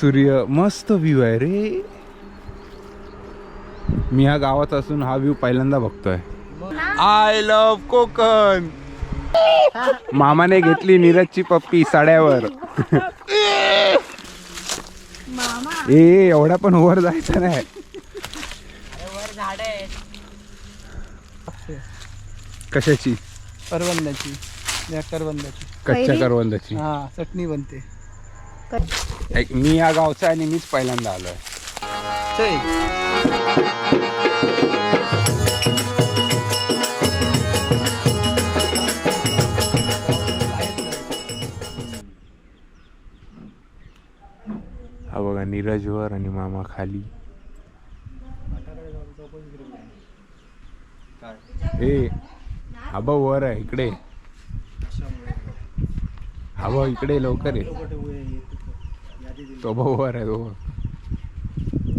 सूर्य मस्त व्ह्यू आहे रे. मी ह्या गावात असून हा व्ह्यू पहिल्यांदा बघतोय. I love Konkan. मामाने घेतली नीरजची पप्पी साड्यावर. ए एवढा पण वर जायचं नाही. कशाची? करवंदाची. या करवंदाची. कच्च्या कैरी? करवंदाची. हा चटणी बनते. ऐक, मी या गावचा आणि मीच पहिल्यांदा आलोय. चल. हा बघा नीरजवर आणि मामा खाली. ए आबा वर आहे इकडे. आबा इकडे लवकर आहे तो भाऊ वर आहे तो.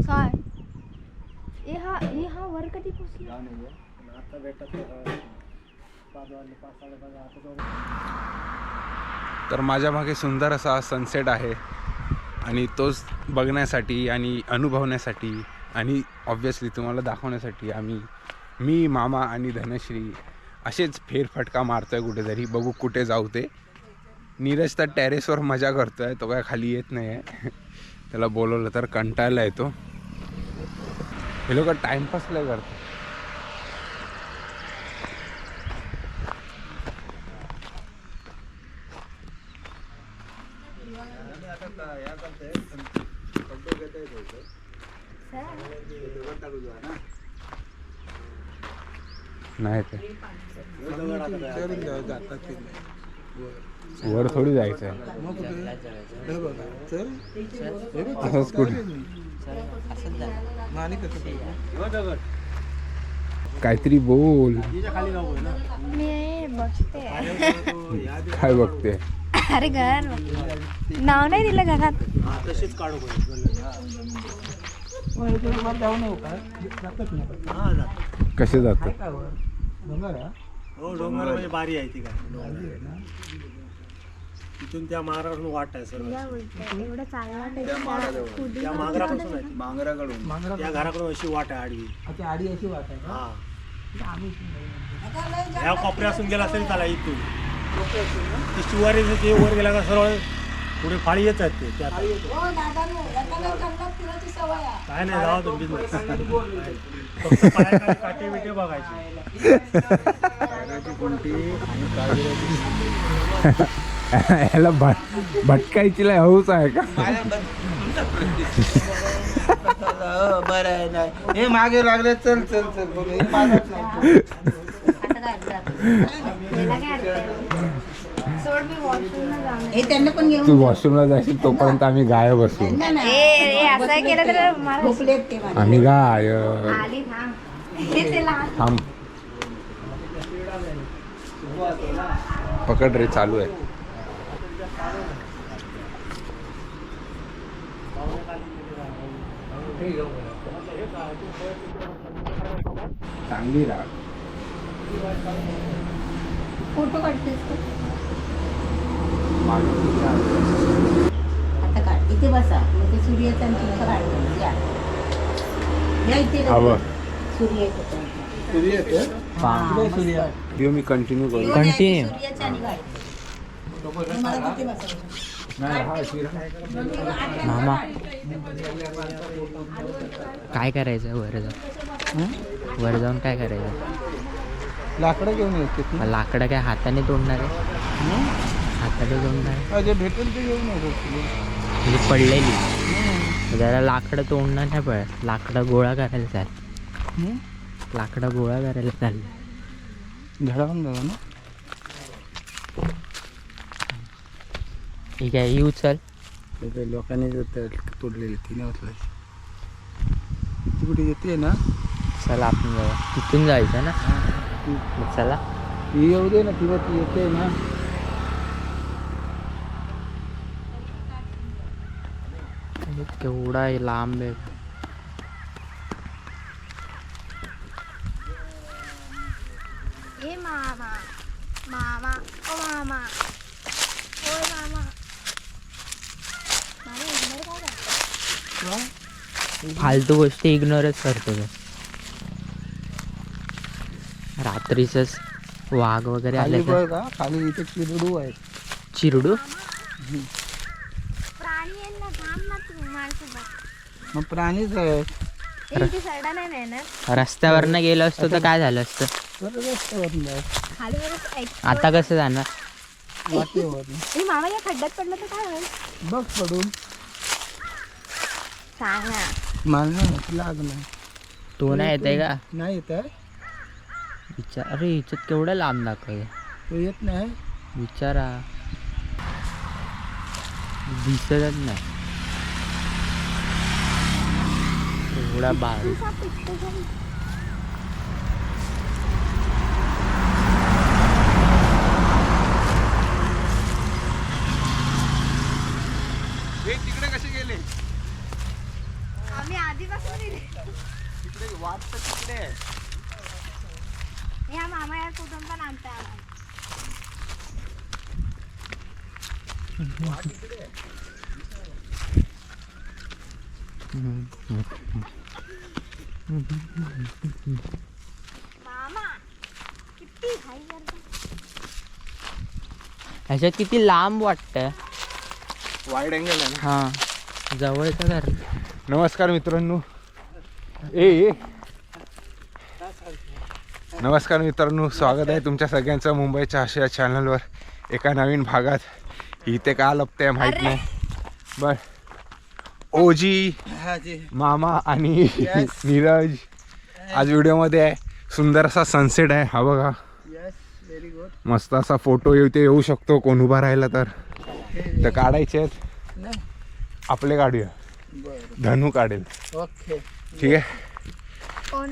काय? ए हा ए हा वर कधी पोचला? तर माझ्या मागे सुंदर असा सनसेट आहे आणि तोच बघण्यासाठी आणि अनुभवण्यासाठी आणि ऑब्व्हियसली तुम्हाला दाखवण्यासाठी आम्ही मी मामा आणि धनश्री असेच फेरफटका मारतोय कुठेतरी. बघू कुठे जाऊ ते. नीरज तर टेरेसवर मजा करतो आहे तो काय खाली येत नाही आहे त्याला बोलवलं तर कंटाळला येतो. हे लोक टाइमपास लय करतात. नाही ते. वर थोडी जायचं असंच कुठे? काहीतरी बोल. काय बघते? अरे घर. नाव नाही दिलं घरात. जाऊ नको का जातात ना कसे जातात हा? हो डोंगर म्हणजे बारी आहे ती काय? तिथून त्या मारावरून वाट आहे सर्व. या बोलते एवढं चालणार त्या मांगरापासून आहे. ती. मांगरा त्या घराकडून अशी वाट आहे आडवी. आता आडी अशी वाट आहे का? हा. आम्ही ह्या कोपऱ्यासून गेला असेल त्याला इथून. ती शिवारी ते वर गेला का सरळ पुढे फाळी येत आहेत ते त्या काय नाही जावा तो बिझनेस फक्त पायाखाली काटे बिटे बघायचे. याला भट भटकायची लय हौस आहे का? बरं आहे नाही. हे मागे लागले चल चल चल बोल हे मागत नाही. सोड मी वॉशरूमला जाऊन हे त्यांना पण घेऊन तू वॉशरूमला जाशील तोपर्यंत आम्ही गायब असू. ए ए, असं केलं तर मला झोपलेत ते माझे. आम्ही गाय आली थांब. हे ते लहान. थांब. पकड रे चालू आहे. चांगली राग. फोटो काढतेस तू? आता काढ. इथे बसा. मग ते सूर्याचं तुमचं काढतो या. या इथे हवं. सूर्य येतो. सूर्य हा, मी कंटिन्यू करू. कंटिन्यू सूर्याच्या आणि काढतो तुम्हाला बसायचं मामा. काय करायचं वर जाऊन? वर जाऊन काय करायचं? लाकडं घेऊन येते मग लाकडं काय हाताने तोडणार आहे? हाताने तोडणार आहे? जे भेटेल ते घेऊन येतो म्हणजे पडलेली. जरा लाकडं तोडणार नाही पड लाकडं गोळा करायला चाल. लाकडं गोळा करायला चाललं झाडावून जाऊ ना. ठीक आहे येऊ चल ते लोकांनी तोडलेली ती कुठे येते ना चला आपण जाऊया तिथून जायचं ना चला ती येऊ दे ना किंवा ती येते ना केवढा लांब आहे ए मामा मामा ओ मामा ओय मामा मामा इकडे काय करते? फालतू गोष्टी इग्नोरच करतो तो. रात्रीच वाघ वगैरे खाली आले बघ हा, खाली इथे चिरडू आहे चिरडू? ना तू मग प्राणीच आहे. सरडा नाही रस्त्यावरनं गेलो असतो तर काय झालं असतं? तर रस्त्यावरून जाय. खाली वरच ऐक आता कसं जाणार? ए मामा या खड्ड्यात पडलं तर काय होईल? बघ पडून. सांग ना. मला नाही लागलं तो नाही येत आहे का? नाही येत आहे. विचार अरे हिच्यात केवढं लांब दाखवलं तो येत नाही. विचारा. दिसतच नाही. एवढा बारीक तिकडे कसे गेले? आम्ही आधीपासून. तिकडे वाट तर तिकडे मामा या कुठून पण आम्हाला. मामा किती ह्याच्यात किती लांब वाटतंय. वाईड अँगल आहे ना? हा. जवळचं घर. नमस्कार मित्रांनो. ए ए. नमस्कार मित्रांनो स्वागत आहे तुमच्या सगळ्यांचं मुंबईच्या अशा चॅनलवर एका नवीन भागात. इथे का लपते माहीत नाही. बर. ओजी मामा आणि नीरज. आज व्हिडिओमध्ये आहे. सुंदर असा सनसेट आहे. हा बघा. मस्त असा फोटो येऊ ते येऊ शकतो. कोण उभा राहिला तर. काढायचे आहेत. आपले काढूया धनू काढेल. ओके. ठीक आहे?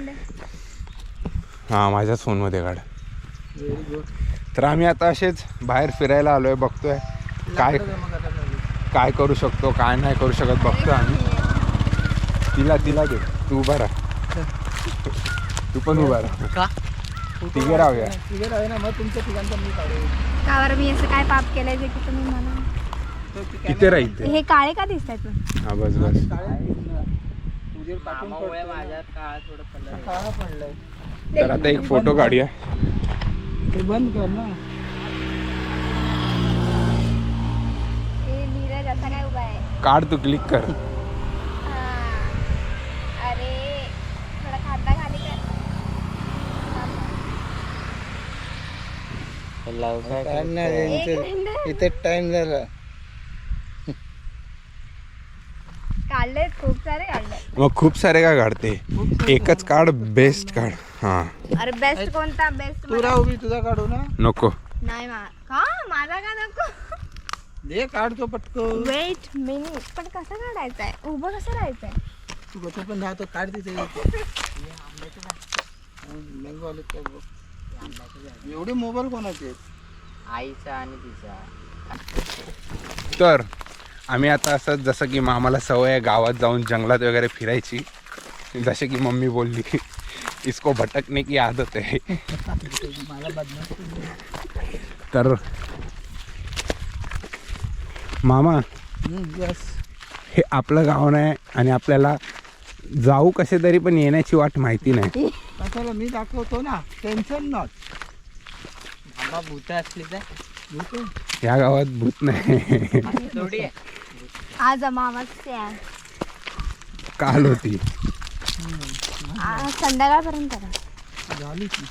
रे? हां माझ्याच फोनमध्ये काढ. तर आम्ही आता असेच बाहेर फिरायला आलोय बघतोय काय काय करू शकतो काय नाही करू शकत बघतोय आम्ही. तिला तिला दे. तू उभा राहा. तू पण उभा राहा. का? तिघे राहूया. तिघे आहे ना मग तुमच्या ठिकाणचा मी काढू. बरं मी असं काय पाप केलंय जे की तुम्ही मला इथे राहील ते हे काळे का दिसत आहेत हा बस बस. पडतो. काळा पडलाय. तर आता एक फोटो काढूया. ते बंद कर ना. हे नीरज असा काय उभा आहे? काढ तू क्लिक कर. हा. अरे थोडा खांदा खाली कर. मिनिट. इथे टाइम झाला. काढले खूप सारे काढले. मग खूप सारे का काढते? एकच काढ बेस्ट काढ. हा. अरे बेस्ट कोणता? बेस्ट तू राहू मी तुझा काढू ना? नको. नाही मा का? माझा का नको? दे काढतो पटको वेट मिनिट पण कसं काढायचं आहे उभं कसं राहायचं आहे तू कसं पण राहतो काढ तिथे. मँगो आले. एवढे मोबाईल कोणाचे? आईचा आणि तिचा. तर आम्ही आता असं जसं की आम्हाला सवय आहे गावात जाऊन जंगलात वगैरे फिरायची जसे की मम्मी बोलली इसको भटकने की आदत आहे. तर मामा. हे आपलं गाव नाही आणि आपल्याला जाऊ कसे तरी पण येण्याची वाट माहिती नाही. कशाला मी दाखवतो ना? टेन्शन नॉट बाबा भूत असली तर. या गावात भूत नाही. थोडी आहे. आज अमावस्या आहे. काल होती. आज संध्याकाळपर्यंत करा. झाली की.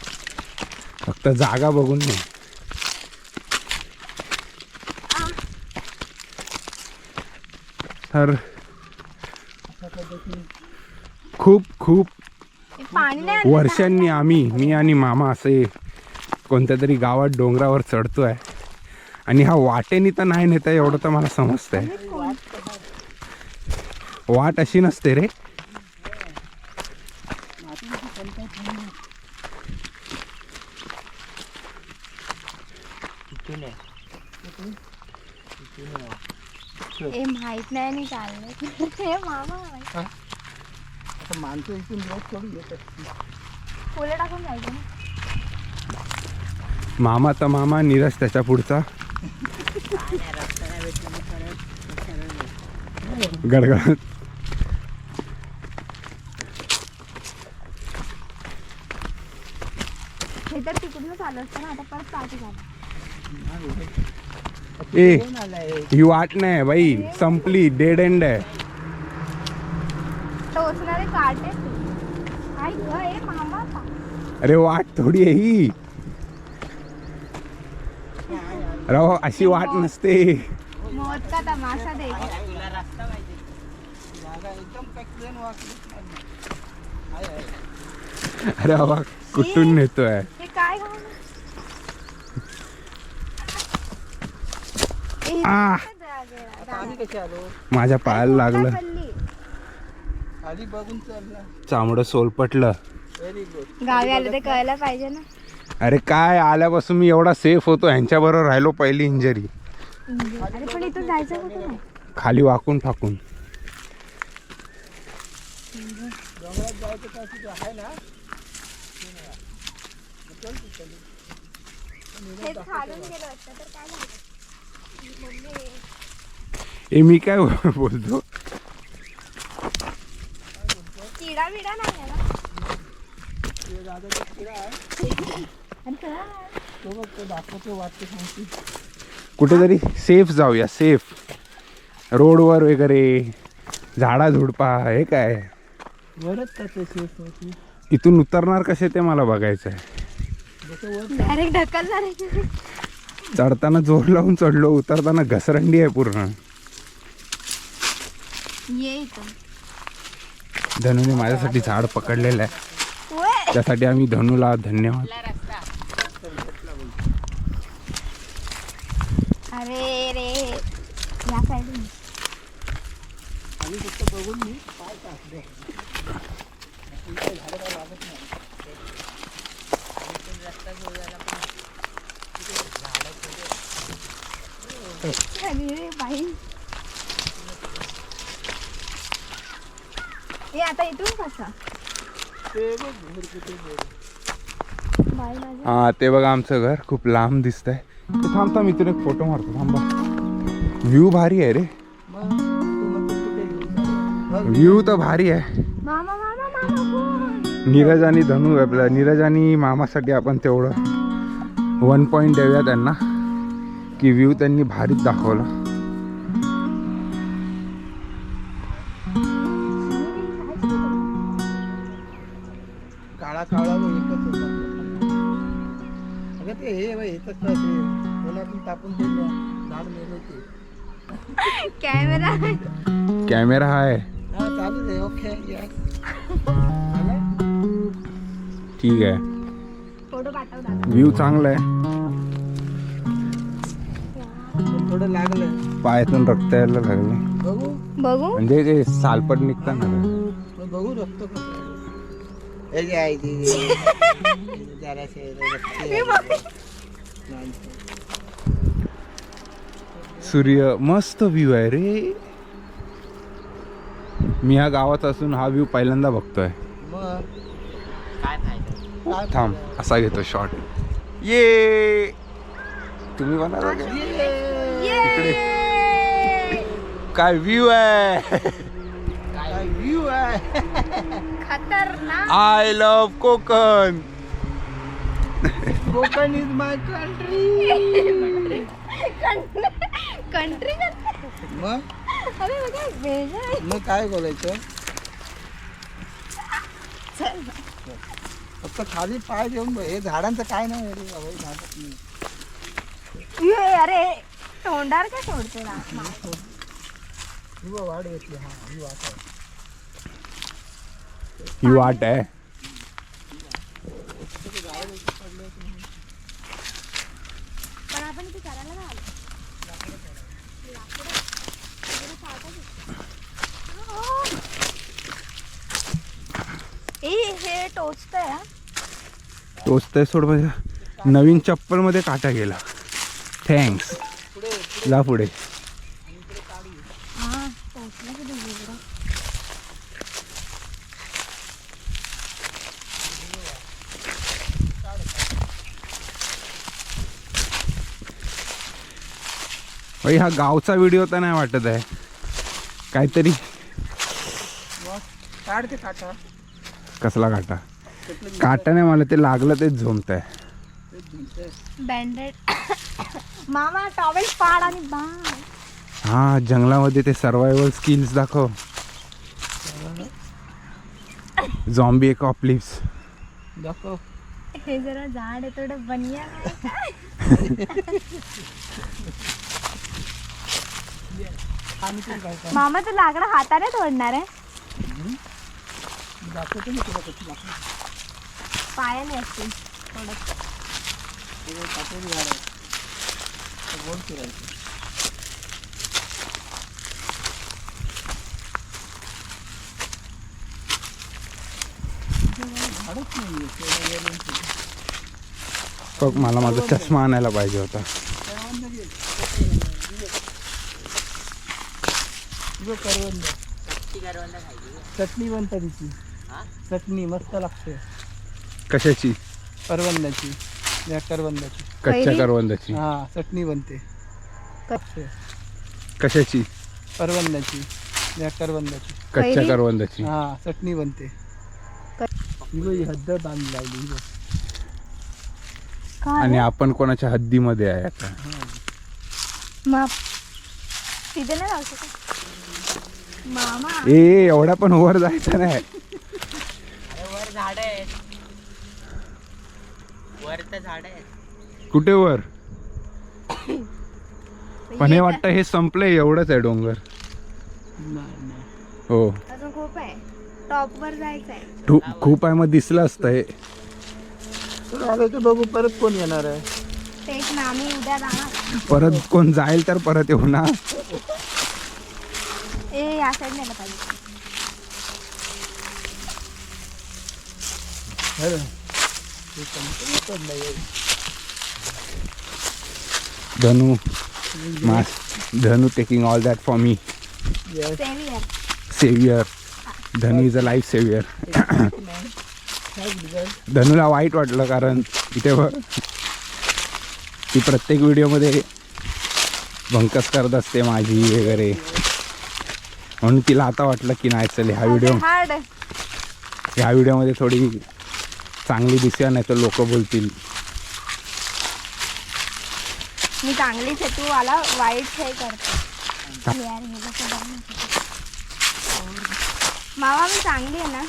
फक्त जागा बघून नाही तर खूप खूप हे पाणी नाही आणलं वर्षांनी आम्ही मी आणि मामा असे कोणत्या तरी गावात डोंगरावर चढतोय. आणि हा वाटेनी तर नाही नेता एवढं तर मला समजतंय. वाट अशी नसते रे. हे माहीत नाही चाललंय. हे मामा इथून रोज येत. फुलं टाकून जायचं ना. मामा तर मामा निरस त्याच्या पुढचा. गडगड नंतर तिकडून चालू असतं ना आता परत चालू झालं. ए ही वाट नाही बाई संपली डेड एंड आहे. टोचणारे काटे काय ग ए मामा. का? अरे वाट थोडी आहे ही. राव अशी वाट नसते. मौत का तमाशा देख जागा एकदम पॅक्लेन वाकली अरे बाबा कुठून नेतोय? आ इथं जागेला, आता आम्ही कसे आलो माझ्या पायाला लागलं. खाली बघून चालला. चामडं सोलपटलं व्हेरी गुड गावी आलं ते कळायला पाहिजे ना. अरे काय आल्यापासून मी एवढा सेफ होतो ह्यांच्याबरोबर राहिलो पहिली इंजरी अरे पण इथून जायचं कुठे नाही? खाली वाकून ठाकून डोंगरात जायचं तिथं आहे ना? हे खालून गेलो असतं तर काय झालं? मम्मी ए मी काय बोलतो? किडा बिडा नाही आहे ना? आणि कुठेतरी सेफ जाऊया सेफ रोडवर वगैरे झाडा झुडपा हे काय? वरच का ते सेफ होती? इथून उतरणार कसे ते मला बघायचं आहे डायरेक्ट ढकलणार आहे. चढताना जोर लावून चढलो उतरताना घसरंडी आहे पूर्ण. ये धनुने माझ्यासाठी झाड पकडलेलं आहे. त्यासाठी आम्ही धनुला धन्यवाद. अरे रे या आम्ही फक्त बघून मी पाय टाकले अरे रे बाई. हे आता इथून कसा ते बघ भूर किती बोल बाई माझं हा ते बघा आमचं घर खूप लांब दिसतंय. ते थांबता मी तुला एक फोटो मारतो थांबा व्ह्यू भारी आहे रे. व्ह्यू तर भारी आहे. नीरज आणि धनु आपल्या नीरज आणि मामासाठी आपण तेवढं वन पॉईंट देऊया त्यांना की व्ह्यू त्यांनी भारीच दाखवला. काळा काळा ते हे कॅमेरा कॅमेरा आहे. हा ओके ठीक आहे. व्ह्यू चांगला आहे. थोडं लागलं. पायातून रक्त यायला लागले. बघू. बघू. म्हणजे ते सालपट निघताना. बघू रक्त हे. सूर्य मस्त व्ह्यू आहे रे. मी ह्या गावात असून हा व्ह्यू पहिल्यांदा बघतोय मग काय फायदा काय थांब असा घेतो शॉट ये! तुम्ही? इकडे. काय व्ह्यू आहे? काय व्ह्यू आहे? खतरनाक. I love Konkan. Konkan is my country country. मग? काय बोलायचं? फक्त खाली पाय देऊन बघ. हे झाडांचं काय नाही रे बाबा, हे झाडं नाही. ये, अरे तोंडार का सोडते ना? ही वाढ घेतली. हा ही वाट आहे. ही वाट आहे. पण आपण इथे करायला नाही आलो. ए हे टोचतंय हा. टोचतंय सोड माझ्या नवीन चप्पलमध्ये काटा गेला. थँक्स ला पुढे. हा टोचलं. भाई हा गावचा व्हिडिओ तर नाही वाटत आहे. काहीतरी काढ ते काटा. कसला काटा? काटा नाही मला ते लागलं तेच झोमत आहे बँडेड मामा टॉवेल पाड आणि बाय हा जंगलामध्ये ते सर्वायवल स्किल्स दाखव. झॉम्बी एक ऑपलिप्स दाखव. हे जरा झाड आहे थोडं बनिया. मामा तू लाकडं हाताने तोडणार आहे? दाखवतो मी तुला कशी दाखव पायाने असतील काटेरी झाड आहे तर गोल फिरायचं झाडच नाही बघ मला माझा चष्मा आणायला पाहिजे होता. करवंद चटणी बनता तिची. चटणी मस्त लागते. कशाची? करवंदाची. या करवंदाची. कच्च्या कैरी? करवंदाची. हा चटणी बनते. कशाची? करवंदाची. या करवंदाची. कच्च्या कैरी? करवंदाची. हा चटणी बनते. ही बघ, ही हद्द बांधली लावली ही बघ. आणि आपण कोणाच्या हद्दीमध्ये आहे आता? तिथे नाही मामा. ए एवढा पण वर जायचं नाही. झाड आहेत. वर तर झाड आहेत. कुठे वर? पण हे वाटतं हे संपलंय एवढंच आहे डोंगर. नाही, नाही. हो. अजून खूप आहे. टॉप वर जायचं आहे. ठू- खूप आहे मग दिसलं असतं हे. तर आलं तर बघू परत कोण येणार आहे. तेच ना आम्ही उद्या जाणार. परत कोण जाईल तर परत येऊ ना. ए या साईड नेलं पाहिजे खरं ते कंपनी पडलंय. Dhanu mass Dhanu taking all that for me Yes. Saviour Dhanu is a life saviour धनुला वाईट वाटलं कारण इथे बघ, ती प्रत्येक व्हिडिओमध्ये भंकस करत असते माझी वगैरे. म्हणून तिला आता वाटलं की नाही चल ह्या व्हिडिओ हार्ड ह्या व्हिडिओमध्ये थोडी चांगली दिसेल नाही तर लोक बोलतील. मी चांगलीच आहे तू आला वाईट हे करतो. यार, हे. मामा मी चांगली आहे ना?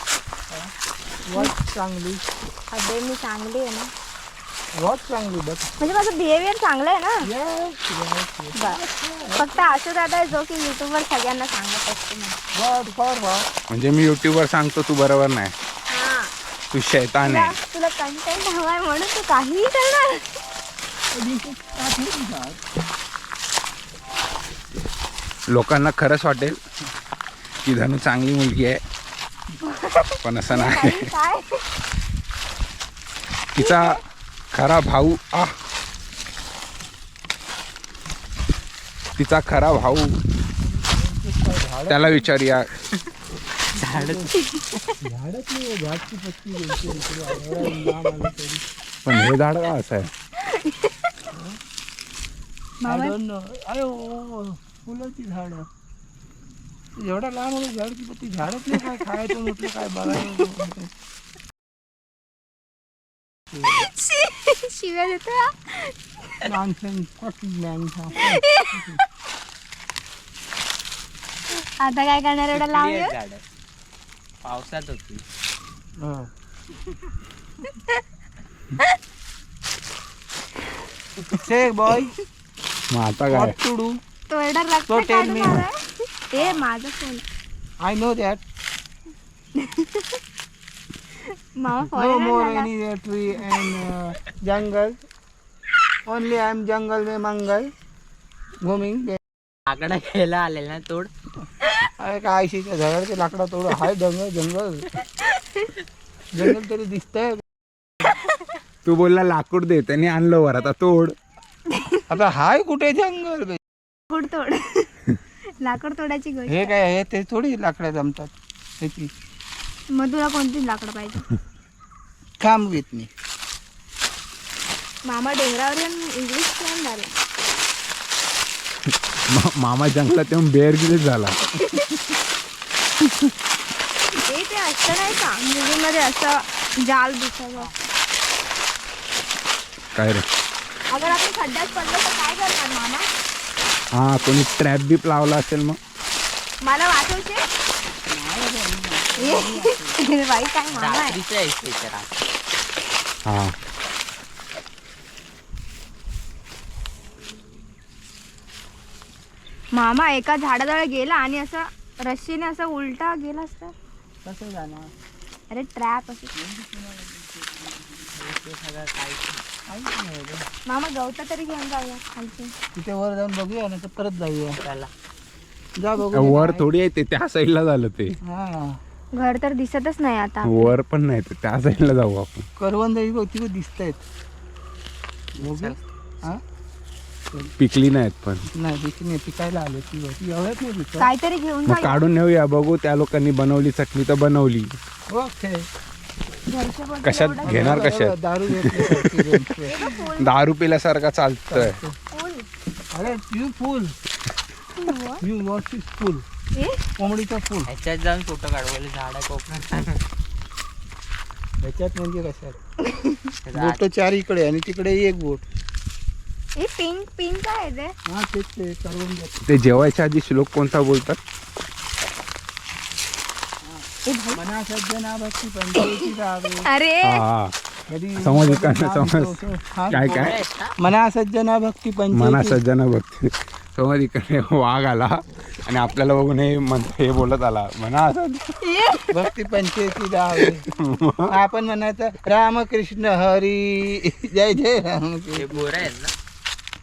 What चांगली? अबे मी चांगली आहे ना? वॉट चांगली बघ. म्हणजे माझं बिहेवियर चांगलं आहे ना? फक्त असं दादा आहे जो की युट्यूबवर सगळ्यांना सांगत असते. मला. म्हणजे मी युट्यूबवर सांगतो तू बरोबर नाही. तू शैतान तुला आहे तुला कंटेंट हवाय म्हणून तू काहीही करणार. लोकांना खरंच वाटेल की धनु चांगली मुलगी आहे पण असं नाही. काही काय? तिचा खरा भाऊ आ. तिचा खरा भाऊ. त्याला विचारूया. झाडच नाही. झाडची पत्ती घ्यायची इकडे. एवढा लांब आलं तरी. पण हे झाड का असं आहे? I don't know. अरे ओ फुलाची झाड. एवढा लांब आलं झाडची पत्ती झाडच नाही काय? खायचं म्हटलं काय बघायला शिव्या देतो. हा. Nonsense, fucking nonsense. आता काय करणार? एवढं लांब येऊन? झाड. पावसात होती बॉय माता ए आय नो दॅट मामा for jungle only I am jungle मे मंगल. घुमिंग आकडा खेळायला आलेला तोड. अरे काय शिकत झाडाचे लाकडा तोड हाय जंगल जंगल. जंगल तरी दिसतंय. तू बोलला लाकूड दे त्याने आणलं वर आता तोड. आता हाय कुठे जंगल बे? लाकूड तोड. लाकूड तोडायची गोष्ट. हे काय हे ते थोडी लाकडं जमतात. ह्याची मग तुला कोणती लाकडं पाहिजे? काम विथ मी. मामा डोंगरावर येऊन इंग्लिश प्लॅन झाले. मा- मामा जंगलात येऊन बेअर गिरीच झाला. ते ते असतं नाही का? मुलीमध्ये असं जाल दिसायचं. काय रे? अगर आपण खड्ड्यात पडलो तर काय करणार मामा? हा कोणी ट्रॅप बीप लावला असेल मग. मला वाचवते बाई काय मामा आहे. हा. मामा एका झाडाजवळ गेला आणि असं रस्सीने असं उलटा गेला असता. कसं जाणार? अरे ट्रॅप असं. मामा गवता तरी घेऊन जाऊया खालची. तिथे वर जाऊन बघूया ना तर परत जाऊया. चला. जा बघू. वर थोडी आहे ते त्या साईडला झालं ते. हा. घर तर दिसतच नाही आता. वर पण नाही ते त्या साईडला जाऊ आपण. करवंद ही बघ. दिसत आहेत हा? पिकली नाहीत पण. नाही पिकायला आले ती नाही काहीतरी घेऊन मग काढून नेऊया बघू त्या लोकांनी बनवली चटणी तर बनवली. ओके. घरचे कशात एवढं घेणार कशात? दारू घेतली बघ फुल. दहा रुपयाल्यासारखा चालतंय. फुल. अरे you fool you watch is full ए कोंबडीचा फुल ह्याच्यात जाऊन फोटो काढवले झाडा कोकणात. ह्याच्यात म्हणजे कशात? बोट चार इकडे आणि तिकडे एक बोट. ए पिंक पिंक काय आहे ते? हा तेच ते करवंद ते जेवायच्या आधी श्लोक कोणता बोलतात? मना सज्जना भक्ती पंचायती रावे अरे! हा कधी समज. हा, काय काय? मना सज्जना भक्ती मना पंचायती सज्जना बघते समज इकडे वाघ आला आणि आपल्याला बघून हे म्हणत हे बोलत आला म्हणा भक्ती पंचायती रावे आपण म्हणायचं रामकृष्ण हरी. जय जय राम हे बोर आहेत ना?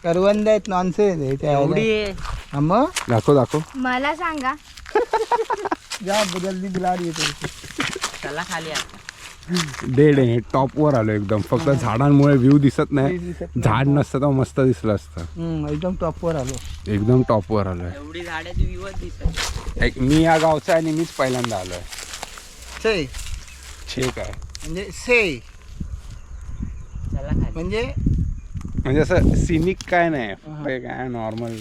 करवंद आहेत नॉनसेन्स आहे त्या एवढी? हा मग? दाखव दाखव. मला सांगा. जा जल्दी बिलाड येते. चला खाली आता. डेड आहे टॉप वर आलो एकदम. फक्त झाडांमुळे व्ह्यू दिसत नाही. दिसत. झाड नसतं तर मस्त दिसलं असतं. हम्म, एकदम टॉपवर आलो. एकदम टॉप वर आलोय. एवढी झाडाची विवत दिसत एक मी या गावचा आणि मीच पहिल्यांदा आलोय. से छे काय? म्हणजे से चला खाली. म्हणजे म्हणजे असं सिनिक काय नाही. फक्त काय नॉर्मल.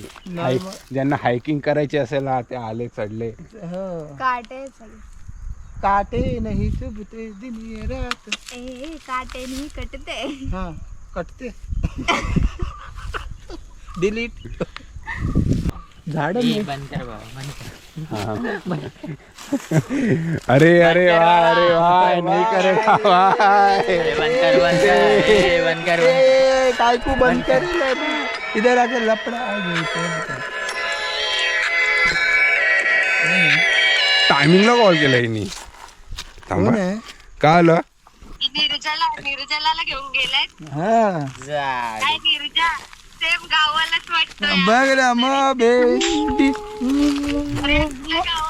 ज्यांना हायकिंग करायची असेल हा, ते आले चढले. हो. काटे सगळे. काटे नाही चुभते दिन रात. ए काटे नाही कटते. हा कटते. डिलीट झाड ए, बंद कर बाबा बंद कर. अरे अरे वा अरे वा नाही करे वा ए, बंद कर बंद कर. ए, बंद कर बंद कर. काय तू बंद कर. इधर आके लपड़ा आ गई टायमिंगला कॉल केला हिनी. कोण थांबा आहे? का आलं? निर्जला निर्जलाला घेऊन गेलाय. हा. काय निर्जा? सेम गावालाच वाटतं बघ ना मग बेटी.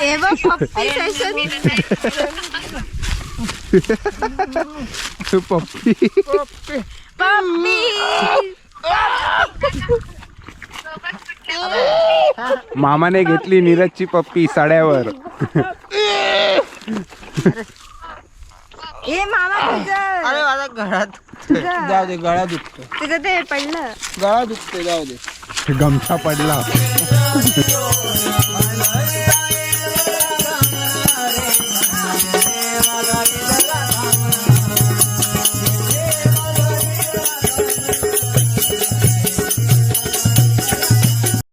ए बघ पप्पी सेशन पप्पी. पप्पी. मामाने घेतली नीरजची पप्पी साड्यावर. ए मामा तुझं. अरे माझा घरात तुझं. जाऊ दे गळा दुखतो तुझं ते पडलं. गळा दुखतो जाऊ दे. गमछा पडला.